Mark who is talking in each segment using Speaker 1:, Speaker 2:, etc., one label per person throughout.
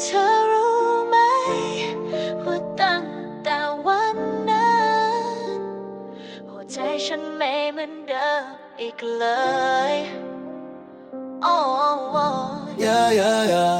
Speaker 1: เธอรู้ไหม ว่าตั้งแต่วันนั้น หัวใจฉันไม่เหมือนเดิมอีกเลยโอ้
Speaker 2: Yeah, yeah, yeah.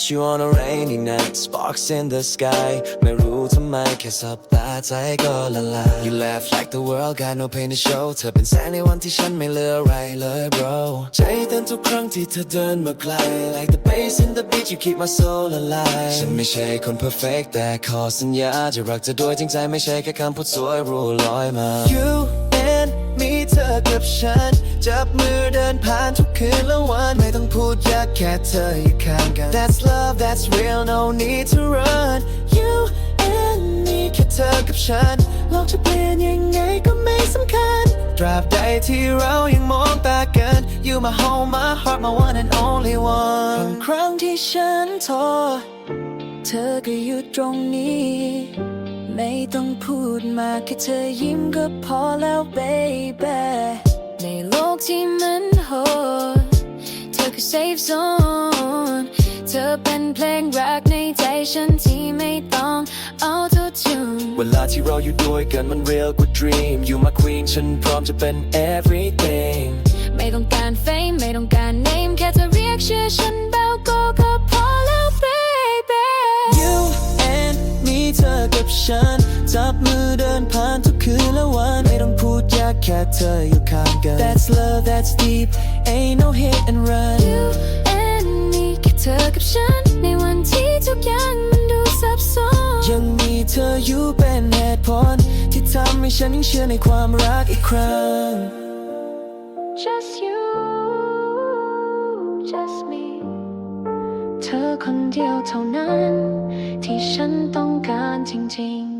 Speaker 2: Catch you on a rainy night Sparks in the sky ไม่รู้ทำไมแค่สบตาใจก็ละลาย You laugh like the world got no pain to show เธอเป็นแสงในวันที่ฉันไม่เหลืออะไรเลย bro ใจเต้นทุกครั้งที่เธอเดินมาไกล Like the bass in the beat you keep my soul alive ฉันไม่ใช่คน perfect แต่ขอสัญญาจะรักเธอด้วยจริงใจไม่ใช่แค่คำพูดสวยรู้ลอยมา You เธอกับฉัน จับมือเดินผ่านทุกคืนและวันไม่ต้องพูดยากแค่เธออยู่ข้างกัน That's love that's real no need to run You and me แค่เธอกับฉันโลกจะเปลี่ยนยังไงก็ไม่สำคัญตราบใดที่เรายังมองตากัน You my home my heart my one and only one ครั้งที่ฉันโทรเธอก็อยู่ตรงนี้ ต้องพูดมากแค่เธอยิ้มก็พอแล้ว baby
Speaker 1: ในโลกที่มันโหดเธอคือ safe zone เธอเป็นเพลงรักในใจฉันที่ไม่ต้อง auto tune
Speaker 2: เวลาที่เราอยู่ด้วยกันมัน real กว่า dream You my queen ฉันพร้อมจะเป็น everything
Speaker 1: ไม่ต้องการ fame ไม่ต้องการ name แค่เธอเรียกชื่อฉันเบลก็ก็พอแล้ว baby
Speaker 2: You and me เธอกับฉัน จับมือเดินผ่านทุกคืนและวันไม่ต้องพูดยากแค่เธออยู่ข้างกัน That's love that's deep ain't no hit and run
Speaker 1: You and me แค่เธอกับฉัน ในวันที่ทุกอย่างมันดูซับซ้อน
Speaker 2: ยังมีเธออยู่เป็นเหตุผลที่ทำให้ฉันยังเชื่อในความรักอีกครั้ง
Speaker 1: just you just me เธอคนเดียวเท่านั้น ที่ฉันต้องการจริงๆ